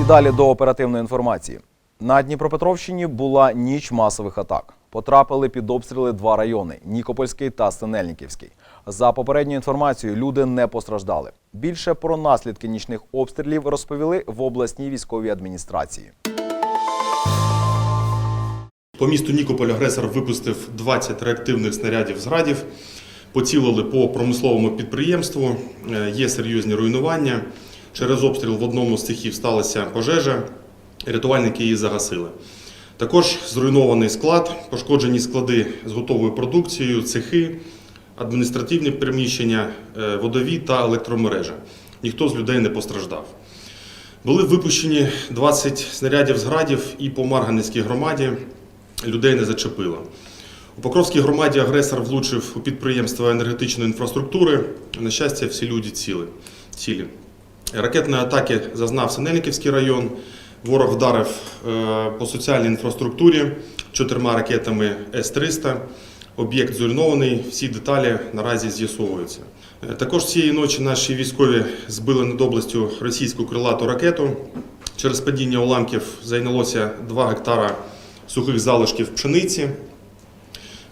І далі до оперативної інформації. На Дніпропетровщині була ніч масових атак. Потрапили під обстріли два райони Нікопольський та Синельниківський. За попередньою інформацією, люди не постраждали. Більше про наслідки нічних обстрілів розповіли в обласній військовій адміністрації. По місту Нікополь агресор випустив 20 реактивних снарядів зрадів, поцілили по промисловому підприємству, Е, є серйозні руйнування. Через обстріл в одному з цехів сталася пожежа, рятувальники її загасили. Також зруйнований склад, пошкоджені склади з готовою продукцією, цехи, адміністративні приміщення, е, водові та електромережа. Ніхто з людей не постраждав. Були випущені 20 снарядів з градів і по Марганецькій громаді людей не зачепило. У Покровській громаді агресор влучив у підприємство енергетичної інфраструктури. На щастя, всі люди цілі. Ракетної атаки зазнав Синельниківський район. Ворог вдарив е, по соціальній інфраструктурі чотирма ракетами С-300. Об'єкт зруйнований, всі деталі наразі з'ясовуються. Е, Також цієї ночі наші військові збили над областю російську крилату ракету. Через падіння уламків зайнялося 2 гектара сухих залишків пшениці,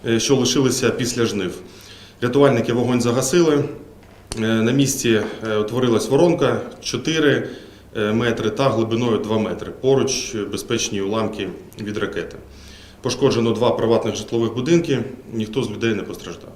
е, що лишилися після жнив. Рятувальники вогонь загасили. Е, На місці е, утворилась воронка 4 е, метри та глибиною 2 метри. Поруч безпечні уламки від ракети. Пошкоджено два приватних житлових будинки, ніхто з людей не постраждав.